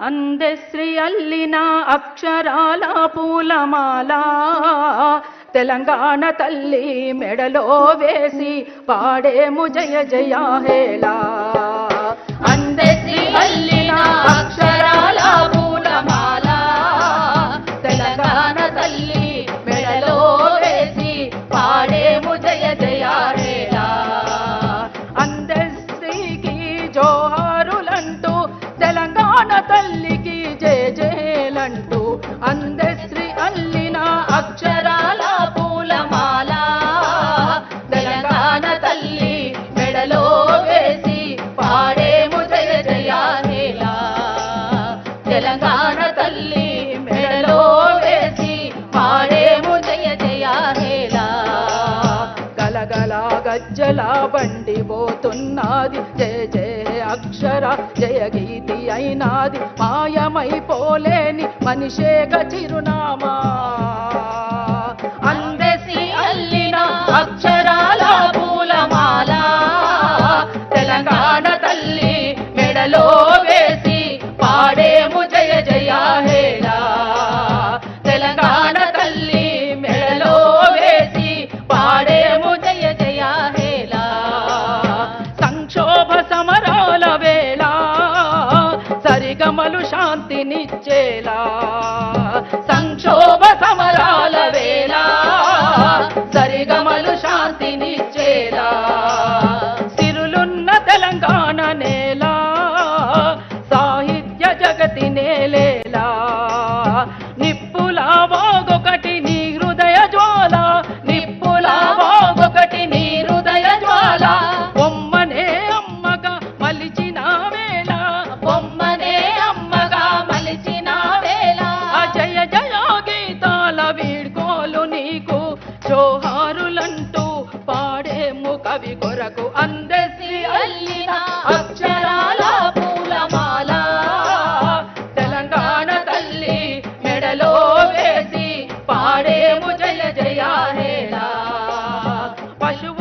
అందశ్రీ అల్లిన అక్షరాల పూలమాల తెలంగాణ తల్లి మెడలో వేసి పాడేము జయ జయ హేలా అందశ్రీ అల్లిన అక్ష తెలంగాణ తల్లికి జయ జయలంటూ అందశ్రీ అల్లిన అక్షర గజ్జల బండి పోతున్నది. జయ జయ అక్షర జయ గీతి అయినాది. మాయమైపోలేని మనిషేగ చిరునామా. సరిగమలు శాంతినిచ్చేలా. సంక్షోభ సమరాల వేళ సరిగమలు శాంతినిచ్చేలా. సిరులున్న తెలంగాణ నేల సాహిత్య జగతి నేలే కవి కొరకు అందసి అల్లిన అక్షరాల పూలమాల. తెలంగాణ తల్లి మెడలో వేసి పాడేము జయ జయా పశువు